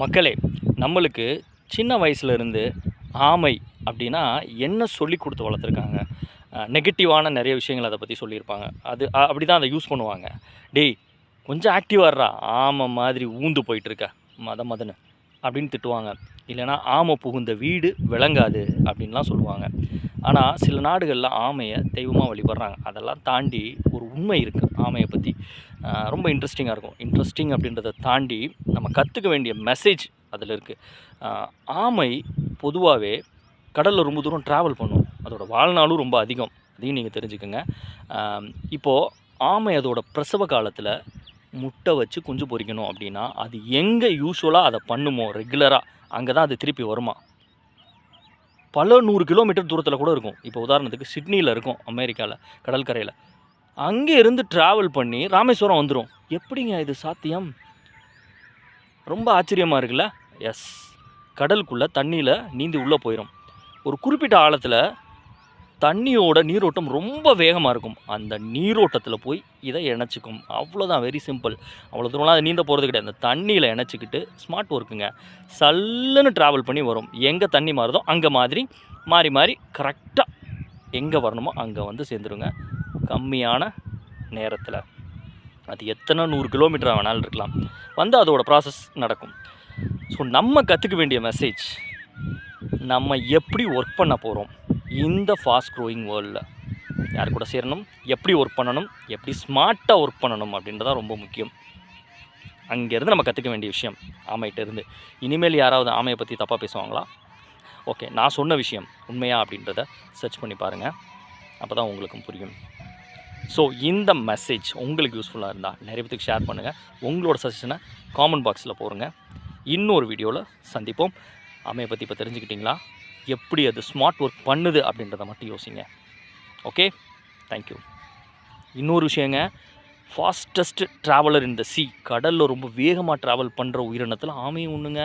மக்களே நம்மளுக்கு சின்ன வயசுலேருந்து ஆமை அப்படின்னா என்ன சொல்லி கொடுத்து வளர்த்துருக்காங்க? நெகட்டிவான நிறைய விஷயங்கள் அதை பற்றி சொல்லியிருப்பாங்க. அது அப்படி தான் அதை யூஸ் பண்ணுவாங்க. டேய் கொஞ்சம் ஆக்டிவாடுறா ஆமை மாதிரி ஊந்து போயிட்டுருக்க. மத மதன்னு அப்படின்னு திட்டுவாங்க. இல்லைன்னா ஆமை புகுந்த வீடு விளங்காது அப்படின்லாம் சொல்லுவாங்க. ஆனால் சில நாடுகளில் ஆமையை தெய்வமாக வழிபடுறாங்க. அதெல்லாம் தாண்டி ஒரு உண்மை இருக்குது ஆமையை பற்றி ரொம்ப இன்ட்ரெஸ்டிங்காக இருக்கும். இன்ட்ரெஸ்டிங் அப்படின்றத தாண்டி நம்ம கற்றுக்க வேண்டிய மெசேஜ் அதில் இருக்குது ஆமை பொதுவாகவே கடலில் ரொம்ப தூரம் ட்ராவல் பண்ணும். அதோடய வாழ்நாளும் ரொம்ப அதிகம். அதையும் நீங்கள் தெரிஞ்சுக்கோங்க. இப்போது ஆமை அதோடய பிரசவ காலத்தில் முட்டை வச்சு குஞ்சு பொரிக்கணும் அப்படின்னா அது எங்கே யூஸ்வலாக அதை பண்ணுமோ ரெகுலராக அங்கே தான் அது திருப்பி வருமா? பல நூறு கிலோமீட்டர் தூரத்தில் கூட இருக்கும். இப்போ உதாரணத்துக்கு சிட்னியில் இருக்கும் அமெரிக்காவில் கடற்கரையில் அங்கே இருந்து ட்ராவல் பண்ணி ராமேஸ்வரம் வந்துடும் எப்படிங்க இது சாத்தியம்? ரொம்ப ஆச்சரியமாக இருக்குல்ல? எஸ் கடலுக்குள்ளே தண்ணியில் நீந்தி உள்ளே போயிடும் ஒரு குறிப்பிட்ட ஆழத்தில் தண்ணியோட நீரோட்டம் ரொம்ப வேகமாக இருக்கும். அந்த நீரோட்டத்தில் போய் இதை இணைச்சிக்கும். அவ்வளோதான் வெரி சிம்பிள் அவ்வளோ தூரம்லாம் அது நீந்த போகிறது கிடையாது. அந்த தண்ணியில் இணைச்சிக்கிட்டு ஸ்மார்ட் ஒர்க்குங்க சல்லுன்னு ட்ராவல் பண்ணி வரும். எங்கே தண்ணி மாறுதோ அங்கே மாதிரி மாறி மாறி கரெக்டாக எங்கே வரணுமோ அங்கே வந்து சேர்ந்துருங்க. கம்மியான நேரத்தில். அது எத்தனை நூறு கிலோமீட்டர் வேணாலும் இருக்கலாம். வந்து அதோடய ப்ராசஸ் நடக்கும். ஸோ நம்ம கற்றுக்க வேண்டிய மெசேஜ் நம்ம எப்படி ஒர்க் பண்ண போகிறோம் இந்த ஃபாஸ்ட் க்ரோயிங் வேர்ல்டில் யார் கூட சேரணும்? எப்படி ஒர்க் பண்ணணும்? எப்படி ஸ்மார்ட்டாக ஒர்க் பண்ணணும்? அப்படின்றதான் ரொம்ப முக்கியம். அங்கேருந்து நம்ம கற்றுக்க வேண்டிய விஷயம் ஆமைகிட்ட இருந்து. இனிமேல் யாராவது ஆமையை பற்றி தப்பாக பேசுவாங்களா? ஓகே நான் சொன்ன விஷயம் உண்மையா அப்படின்றத சர்ச் பண்ணி பாருங்கள் அப்போ தான் உங்களுக்கும் புரியும். ஸோ இந்த மெசேஜ் உங்களுக்கு யூஸ்ஃபுல்லாக இருந்தால் நிறைய பேத்துக்கு ஷேர் பண்ணுங்கள் உங்களோட சஜஷனை காமெண்ட் பாக்ஸில் போடுங்க. இன்னொரு வீடியோவில் சந்திப்போம். அமையை பற்றி இப்போ தெரிஞ்சுக்கிட்டிங்களா? எப்படி அது ஸ்மார்ட் ஒர்க் பண்ணுது அப்படின்றத மட்டும் யோசிங்க. ஓகே தேங்க்யூ இன்னொரு விஷயங்க ஃபாஸ்டஸ்ட் ட்ராவலர் இந்த சி கடலில் ரொம்ப வேகமாக ட்ராவல் பண்ணுற உயிரினத்தில் ஆமையும் ஒன்றுங்க